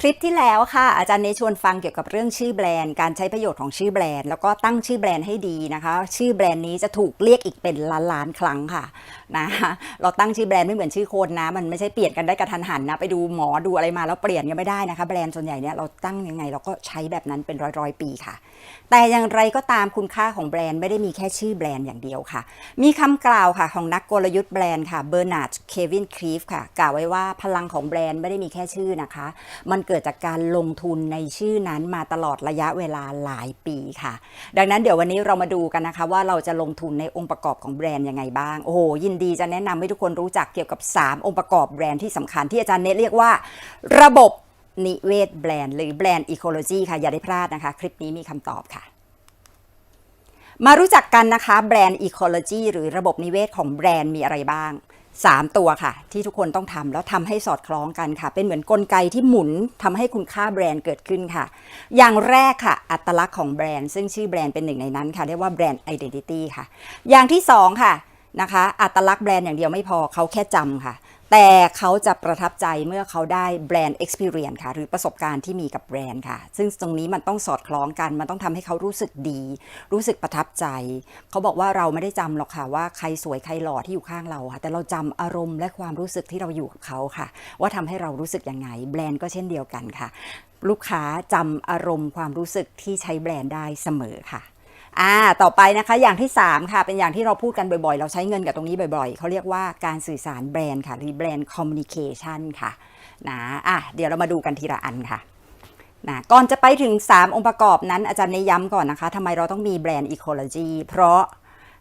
คลิปที่แล้วค่ะ อาจารย์เนชวนฟังเกี่ยวกับเรื่องชื่อแบรนด์การใช้ประโยชน์ของชื่อแบรนด์แล้วก็ตั้งชื่อแบรนด์ให้ดีนะคะ ชื่อแบรนด์นี้จะถูกเรียกอีกเป็นล้านล้านๆครั้งค่ะนะเราตั้งชื่อแบรนด์ไม่เหมือนชื่อคนนะ มันไม่ใช่เปลี่ยนกันได้กระทันหันนะไปดูหมอดูอะไรมาแล้วเปลี่ยนกันไม่ได้นะคะ แบรนด์ส่วนใหญ่เนี่ยเราตั้งยังไงเราก็ใช้แบบนั้นเป็นร้อยร้อยๆปีค่ะ แต่อย่างไรก็ตามคุณค่าของแบรนด์ไม่ได้มีแค่ชื่อแบรนด์อย่างเดียวค่ะ มีคำกล่าวค่ะของนักกลยุทธ์แบรนด์ค่ะเบอร์นาร์ดเควินครีฟค่ะกล่าวไว้ว่าพลังของแบรนด์ไม่ได้มีแค่ชื่อนะคะ มันเกิดจากการลงทุนในชื่อนั้นมาตลอดระยะเวลาหลายปีค่ะ ดังนั้นเดี๋ยววันนี้เรามาดูกันนะคะ ว่าเราจะลงทุนในองค์ประกอบของแบรนด์ยังไงบ้าง โอ้โห ยินดีจะแนะนำให้ทุกคนรู้จักเกี่ยวกับ 3 องค์ประกอบแบรนด์ที่สำคัญที่อาจารย์เนตเรียกว่า ระบบนิเวศแบรนด์หรือแบรนด์อีโคโลจีค่ะอย่าได้พลาดนะคะ คลิปนี้มีคำตอบค่ะมารู้จักกันนะคะ แบรนด์ Ecology หรือระบบนิเวศของแบรนด์มีอะไรบ้าง 3 ตัวค่ะ ที่ทุกคนต้องทำแล้วทำให้สอดคล้องกันค่ะ เป็นเหมือนกลไกที่หมุนทำให้คุณค่าแบรนด์เกิดขึ้นค่ะ อย่างแรกค่ะ อัตลักษณ์ของแบรนด์ซึ่งชื่อแบรนด์เป็นหนึ่งในนั้นค่ะ เรียกว่าแบรนด์ไอดีนิตี้ค่ะ อย่างที่ 2 ค่ะนะคะ อัตลักษณ์แบรนด์อย่างเดียวไม่พอเขาแค่จำค่ะ แต่เขาจะประทับใจเมื่อเขาได้แบรนด์ experience ค่ะ หรือประสบการณ์ที่มีกับแบรนด์ค่ะ ซึ่งตรงนี้มันต้องสอดคล้องกัน มันต้องทำให้เขารู้สึกดี รู้สึกประทับใจ เขาบอกว่าเราไม่ได้จำหรอกค่ะว่าใครสวยใครหล่อที่อยู่ข้างเราค่ะ แต่เราจำอารมณ์และความรู้สึกที่เราอยู่กับเขาค่ะ ว่าทำให้เรารู้สึกยังไง แบรนด์ก็เช่นเดียวกันค่ะ ลูกค้าจำอารมณ์ความรู้สึกที่ใช้แบรนด์ได้เสมอค่ะ อ่าต่อไปนะคะอย่างที่ 3 ค่ะ เป็นอย่างที่เราพูดกันบ่อยๆ เราใช้เงินกับตรงนี้บ่อยๆ เขาเรียกว่าการสื่อสารแบรนด์ค่ะหรือแบรนด์คอมมิวนิเคชันค่ะนะอะเดี๋ยวเรามาดูกันทีละอันค่ะนะก่อนจะไปถึง 3 องค์ประกอบนั้นอาจารย์เนยย้ำก่อนนะคะทำไมเราต้องมีแบรนด์อีโคโลจีเพราะ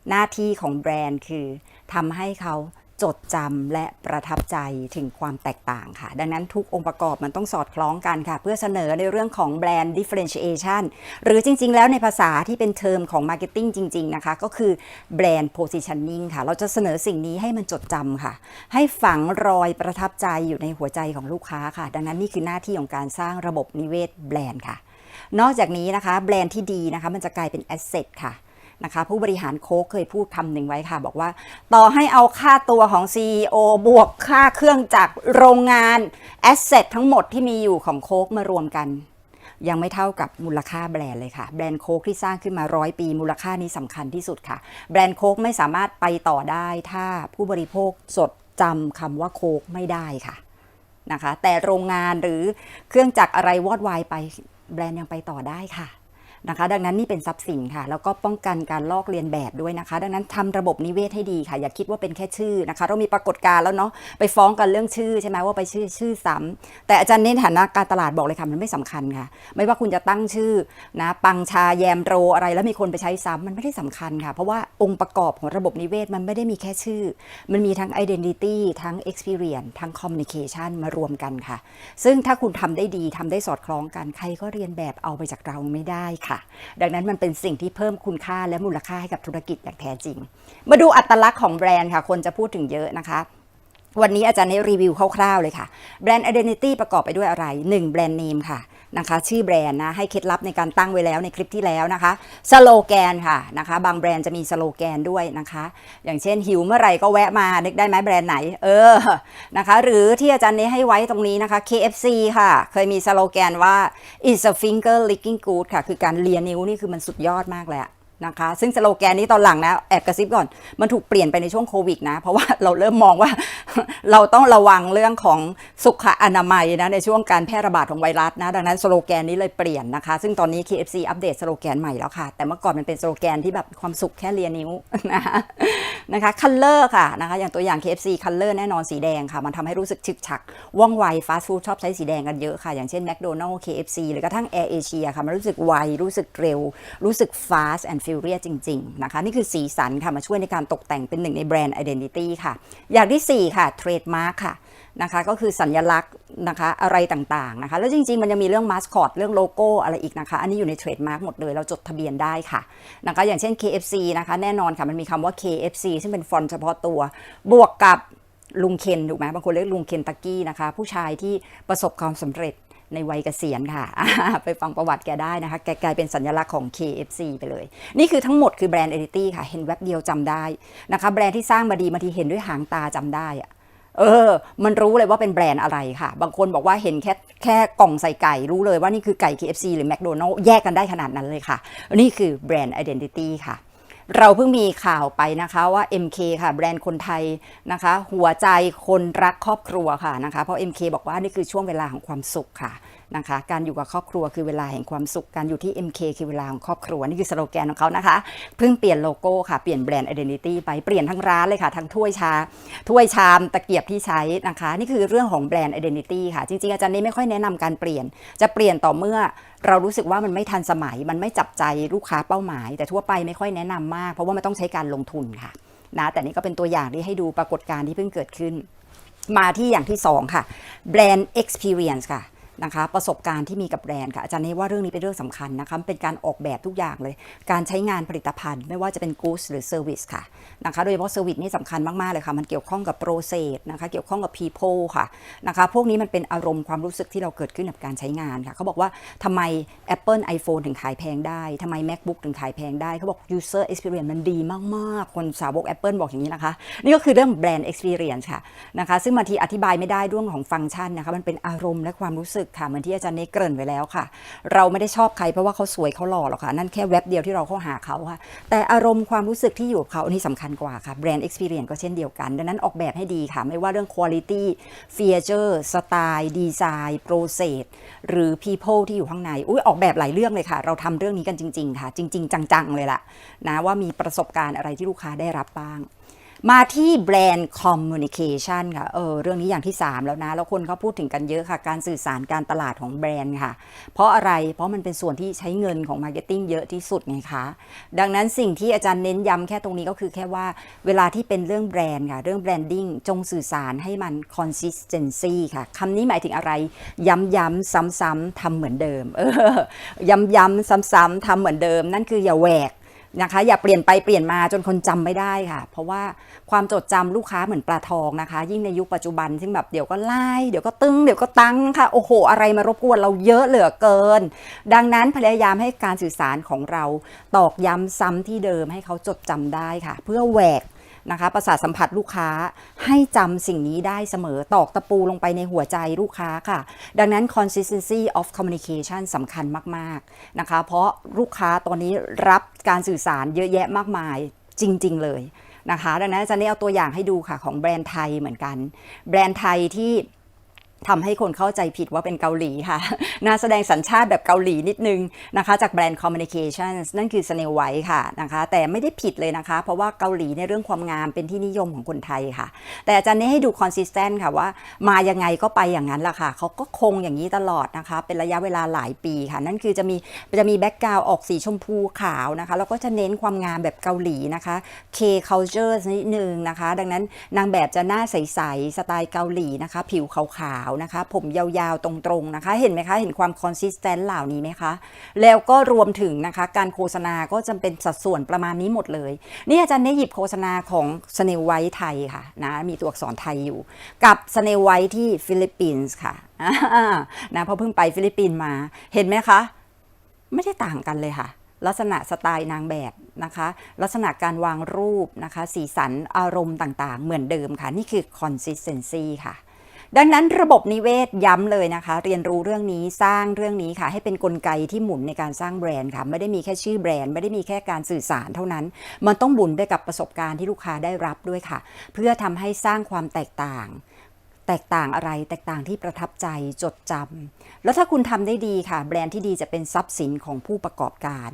หน้าที่ของแบรนด์คือทำให้เขา จดจำและประทับใจถึงความแตกต่างค่ะ ดังนั้นทุกองค์ประกอบมันต้องสอดคล้องกันค่ะ เพื่อเสนอในเรื่องของแบรนด์ differentiation หรือจริง ๆ แล้วในภาษาที่เป็นเทอมของ marketing จริง ๆ นะคะ ก็คือแบรนด์ positioning ค่ะ เราจะเสนอสิ่งนี้ให้มันจดจำค่ะ ให้ฝังรอยประทับใจอยู่ในหัวใจของลูกค้าค่ะ ดังนั้นนี่คือหน้าที่ของการสร้างระบบนิเวศแบรนด์ค่ะ นอกจากนี้นะคะ แบรนด์ที่ดีนะคะ มันจะกลายเป็น asset ค่ะ นะคะ ผู้บริหารโค้กเคยพูดคำหนึ่งไว้ค่ะ บอกว่า ต่อให้เอาค่าตัวของ CEO บวกค่าเครื่องจากรโรงงานแอสเซททั้งหมดที่มีอยู่ของโค้กมารวมกัน ยังไม่เท่ากับมูลค่าแบรนด์เลยค่ะ แบรนด์โค้กที่สร้างขึ้นมาร้อยปีมูลค่านี้สำคัญที่สุดค่ะ แบรนด์โค้กไม่สามารถไปต่อได้ถ้าผู้บริโภคจดจำคำว่าโค้กไม่ได้ค่ะนะคะแต่โรงงานหรือเครื่องจักรอะไรวอดวายไปแบรนด์ยังไปต่อได้ค่ะ นะคะ ดังนั้นนี่เป็นทรัพย์สินค่ะ แล้วก็ป้องกันการลอกเลียนแบบด้วยนะคะ ดังนั้นทำระบบนิเวศให้ดีค่ะ อย่าคิดว่าเป็นแค่ชื่อนะคะ เรามีปรากฏการณ์แล้วเนาะไปฟ้องกันเรื่องชื่อใช่ไหมว่าไปชื่อชื่อซ้ำแต่อาจารย์เน้นฐานะการตลาดบอกเลยค่ะมันไม่สำคัญค่ะ ไม่ว่าคุณจะตั้งชื่อนะปังชาแยมโรอะไร แล้วมีคนไปใช้ซ้ำมันไม่ได้สำคัญค่ะ เพราะว่าองค์ประกอบของระบบนิเวศมันไม่ได้มีแค่ชื่อ มันมีทั้ง identity ทั้ง experience ทั้ง communication มารวมกันค่ะ ซึ่งถ้าคุณทำได้ดีทำได้สอดคล้องกันใครก็เรียนแบบเอาไปจากเราไม่ได้ค่ะดังนั้นมันเป็นสิ่งที่เพิ่มคุณค่าและมูลค่าให้กับธุรกิจอย่างแท้จริง มาดูอัตลักษณ์ของแบรนด์ค่ะ คนจะพูดถึงเยอะนะคะวันนี้อาจารย์ให้รีวิวคร่าวๆเลยค่ะ แบรนด์ Identity ประกอบไปด้วยอะไร 1 แบรนด์เนมค่ะ นะคะ ชื่อแบรนด์นะให้เคล็ดลับในการตั้งไว้แล้วในคลิปที่แล้วนะคะสโลแกนค่ะนะคะ บางแบรนด์จะมีสโลแกนด้วยนะคะ อย่างเช่นหิวเมื่อไหร่ก็แวะมานึกได้ไหมแบรนด์ไหน เออนะคะ หรือที่อาจารย์เนให้ไว้ตรงนี้นะคะ KFC ค่ะ เคยมีสโลแกนว่า is a finger licking good ค่ะ คือการเลียนิ้วนี่คือมันสุดยอดมากเลยอะ นะคะ ซึ่งสโลแกนนี้ตอนหลังนะ แอบกระซิบก่อน มันถูกเปลี่ยนไปในช่วงโควิดนะ เพราะว่าเราเริ่มมองว่า เราต้องระวังเรื่องของสุขอนามัยนะ ในช่วงการแพร่ระบาดของไวรัสนะ ดังนั้นสโลแกนนี้เลยเปลี่ยนนะคะ ซึ่งตอนนี้ KFC อัปเดตสโลแกนใหม่แล้วค่ะ แต่เมื่อก่อนมันเป็นสโลแกนที่แบบความสุขแค่เลียนิ้วนะคะนะคะคัลเลอร์ค่ะนะคะอย่างตัวอย่าง KFC คัลเลอร์แน่นอนสีแดงค่ะ มันทำให้รู้สึกฉึกฉักว่องไวฟาสต์ฟู้ดชอบใช้สีแดงกันเยอะค่ะ อย่างเช่น McDonald's KFC หรือกระทั่ง Air Asia ค่ะ มันรู้สึกไวรู้สึกเร็ว รู้สึก fast and furious จริง ๆ นะคะ นี่คือสีสันค่ะ มาช่วยในการตกแต่งเป็นหนึ่งในแบรนด์ identity ค่ะ อย่างที่ 4 ค่ะ trademark ค่ะนะคะก็คือสัญลักษณ์นะคะอะไรต่างๆนะคะแล้วจริงๆ มันยังมีเรื่องมาสคอตเรื่องโลโก้อะไรอีกนะคะ อันนี้อยู่ในเทรดมาร์กหมดเลย เราจดทะเบียนได้ค่ะนะคะอย่างเช่น KFC นะคะแน่นอนค่ะมันมีคำว่า KFC ซึ่งเป็นฟอนต์เฉพาะตัว บวกกับลุงเคนถูกไหมบางคนเรียกลุงเคนตักกี้นะคะ ผู้ชายที่ประสบความสำเร็จ ในวัยเกษียณค่ะ ไปฟังประวัติแกได้นะคะ แกกลายเป็นสัญลักษณ์ของ KFC ไปเลย นี่คือทั้งหมดคือแบรนด์ identity ค่ะ เห็นแว็บเดียวจำได้นะคะ แบรนด์ที่สร้างมาดีบางทีเห็นด้วยหางตาจำได้อะเออ มันรู้เลยว่าเป็นแบรนด์อะไรค่ะ บางคนบอกว่าเห็นแค่แค่กล่องใส่ไก่รู้เลยว่านี่คือไก่ KFC หรือ McDonald's แยกกันได้ขนาดนั้นเลยค่ะ นี่คือแบรนด์ Identity ค่ะ เราเพิ่งมีข่าวไปนะคะว่า MK ค่ะ แบรนด์คนไทยนะคะ หัวใจคนรักครอบครัวค่ะนะคะ เพราะ MK บอกว่านี่คือช่วงเวลาของความสุขค่ะ นะคะ การอยู่กับครอบครัวคือเวลาแห่งความสุข การอยู่ที่ MK คือเวลาของครอบครัว นี่คือสโลแกนของเขานะคะ เพิ่งเปลี่ยนโลโก้ค่ะ เปลี่ยนแบรนด์ Identity ไป เปลี่ยนทั้งร้านเลยค่ะ ทั้งถ้วยชา ถ้วยชาม ตะเกียบที่ใช้นะคะ นี่คือเรื่องของแบรนด์ Identity ค่ะ จริงๆ อาจารย์นี่ไม่ค่อยแนะนำการเปลี่ยน จะเปลี่ยนต่อเมื่อเรารู้สึกว่ามันไม่ทันสมัย มันไม่จับใจลูกค้าเป้าหมาย แต่ทั่วไปไม่ค่อยแนะนำมาก เพราะว่ามันต้องใช้การลงทุนค่ะนะแต่นี่ก็เป็นตัวอย่างที่ให้ดูปรากฏการณ์ที่เพิ่งเกิดขึ้น มาที่อย่างที่ 2 ค่ะแบรนด์ experience ค่ะ นะคะประสบการณ์ที่มีกับแบรนด์ค่ะอาจารย์เนว่าเรื่องนี้เป็นเรื่องสำคัญนะคะเป็นการออกแบบทุกอย่างเลย การใช้งานผลิตภัณฑ์ ไม่ว่าจะเป็น goods หรือ service ค่ะนะคะโดยเฉพาะ service นี่สำคัญมาก ๆ เลยค่ะ มันเกี่ยวข้องกับ process นะคะเกี่ยวข้องกับ people ค่ะนะคะพวกนี้มันเป็นอารมณ์ความรู้สึกที่เราเกิดขึ้นกับการใช้งานค่ะเขาบอกว่าทำไม Apple iPhone ถึงขายแพงได้ทำไม MacBook ถึงขายแพงได้เขาบอก user experience มันดีมาก ๆ คนสาวก Apple บอกอย่างนี้นะคะ นี่ก็คือเรื่องแบรนด์ experience ค่ะนะคะซึ่งบางทีอธิบายไม่ได้เรื่องของฟังก์ชันนะคะมันเป็นอารมณ์และความรู้สึกค่ะเหมือนที่อาจารย์เนกเกริ่นไว้แล้วค่ะ เราไม่ได้ชอบใครเพราะว่าเขาสวยเขาหล่อหรอกค่ะ นั่นแค่แว็บเดียวที่เราเข้าหาเขาค่ะ แต่อารมณ์ความรู้สึกที่อยู่กับเขาอันนี้สำคัญกว่าค่ะแบรนด์ experience ก็เช่นเดียวกัน ดังนั้นออกแบบให้ดีค่ะ ไม่ว่าเรื่อง quality feature สไตล์ดีไซน์ process หรือ people ที่อยู่ข้างในอุ้ยออกแบบหลายเรื่องเลยค่ะ เราทำเรื่องนี้กันจริง ๆ ค่ะ จริง ๆ จังๆเลยล่ะนะว่ามีประสบการณ์อะไรที่ลูกค้าได้รับบ้าง มาที่แบรนด์ Communication ค่ะเออเรื่องนี้อย่างที่ 3 แล้วนะ แล้วคนเขาพูดถึงกันเยอะค่ะ การสื่อสารการตลาดของแบรนด์ค่ะ เพราะอะไรเพราะมันเป็นส่วนที่ใช้เงินของ Marketing เยอะที่สุดไงคะ ดังนั้นสิ่งที่อาจารย์เน้นย้ำแค่ตรงนี้ก็คือแค่ว่าเวลาที่เป็นเรื่องแบรนด์ค่ะ เรื่อง branding จงสื่อสารให้มัน consistency ค่ะคำนี้หมายถึงอะไร ย้ำๆซ้ำๆทำเหมือนเดิมเออย้ำๆซ้ำๆทำเหมือนเดิม นั่นคืออย่าแหวก นะคะอย่าเปลี่ยนไปเปลี่ยนมาจนคนจำไม่ได้ค่ะ เพราะว่าความจดจำลูกค้าเหมือนปลาทองนะคะ ยิ่งในยุคปัจจุบันซึ่งแบบเดี๋ยวก็ไล่เดี๋ยวก็ตึงเดี๋ยวก็ตั้งค่ะโอ้โห อะไรมารบกวนเราเยอะเหลือเกิน ดังนั้นพยายามให้การสื่อสารของเราตอกย้ำซ้ำที่เดิมให้เขาจดจำได้ค่ะ เพื่อแหวก นะคะประสาทสัมผัสลูกค้าให้จำสิ่งนี้ได้เสมอตอกตะปูลงไปในหัวใจลูกค้าค่ะ ดังนั้น consistency of communication สำคัญมาก ๆ นะคะ เพราะลูกค้าตอนนี้รับการสื่อสารเยอะแยะมากมายจริง ๆ เลยนะคะ ดังนั้นอาจะได้เอาตัวอย่างให้ดูค่ะของแบรนด์ไทยเหมือนกัน แบรนด์ไทยที่ ทำให้คนเข้าใจผิดว่าเป็นเกาหลีค่ะน่าแสดงสัญชาติแบบเกาหลีนิดนึงนะคะ จากแบรนด์ Communications นั่นคือ Snail White ค่ะนะคะแต่ไม่ได้ผิดเลยนะคะ เพราะว่าเกาหลีในเรื่องความงามเป็นที่นิยมของคนไทยค่ะ แต่อาจารย์นี้ให้ดู consistent ค่ะว่ามายังไงก็ไปอย่างนั้นแหละค่ะเขาก็คงอย่างนี้ตลอดนะคะ เป็นระยะเวลาหลายปีค่ะ นั่นคือจะมีจะมีแบ็กกราวออกสีชมพูขาวนะคะ แล้วก็จะเน้นความงามแบบเกาหลีนะคะ K culture นิดนึงนะคะ ดังนั้นนางแบบจะหน้าใส ๆ สไตล์เกาหลีนะคะ ผิวขาวนะคะ ผมยาวๆตรงๆนะคะ เห็นไหมคะ เห็นความ consistent เหล่านี้ไหมคะ แล้วก็รวมถึงนะคะ การโฆษณาก็จะเป็นสัดส่วนประมาณนี้หมดเลย นี่อาจารย์ได้หยิบโฆษณาของ Snail White ไทยค่ะนะมีตัวอักษรไทยอยู่ กับ Snail White ที่ฟิลิปปินส์ค่ะนะเพราะเพิ่งไปฟิลิปปินส์มาเห็นไหมคะ ไม่ได้ต่างกันเลยค่ะลักษณะสไตล์นางแบบนะคะ ลักษณะการวางรูปนะคะ สีสันอารมณ์ต่างๆ เหมือนเดิมค่ะ นี่คือ consistency ค่ะ ดังนั้นระบบนิเวศย้ำเลยนะคะ เรียนรู้เรื่องนี้สร้างเรื่องนี้ค่ะ ให้เป็นนกลไกที่หมุนในการสร้างแบรนด์ค่ะ ไม่ได้มีแค่ชื่อแบรนด์ไม่ได้มีแค่การสื่อสารเท่านั้น มันต้องบุนไปกับประสบการณ์ที่ลูกค้าได้รับด้วยค่ะ เพื่อทำให้สร้างความแตกต่าง แตกต่างอะไรแตกต่างที่ประทับใจจดจำแล้วถ้าคุณทำได้ดีค่ะ แบรนด์ที่ดีจะเป็นทรัพย์สินของผู้ประกอบการ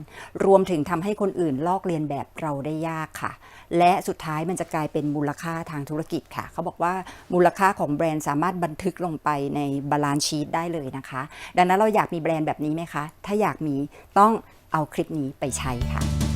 รวมถึงทำให้คนอื่นลอกเลียนแบบเราได้ยากค่ะ และสุดท้ายมันจะกลายเป็นมูลค่าทางธุรกิจค่ะ เขาบอกว่ามูลค่าของแบรนด์สามารถบันทึกลงไปในบาลานซ์ชีตได้เลยนะคะ ดังนั้นเราอยากมีแบรนด์แบบนี้ไหมคะ ถ้าอยากมีต้องเอาคลิปนี้ไปใช้ค่ะ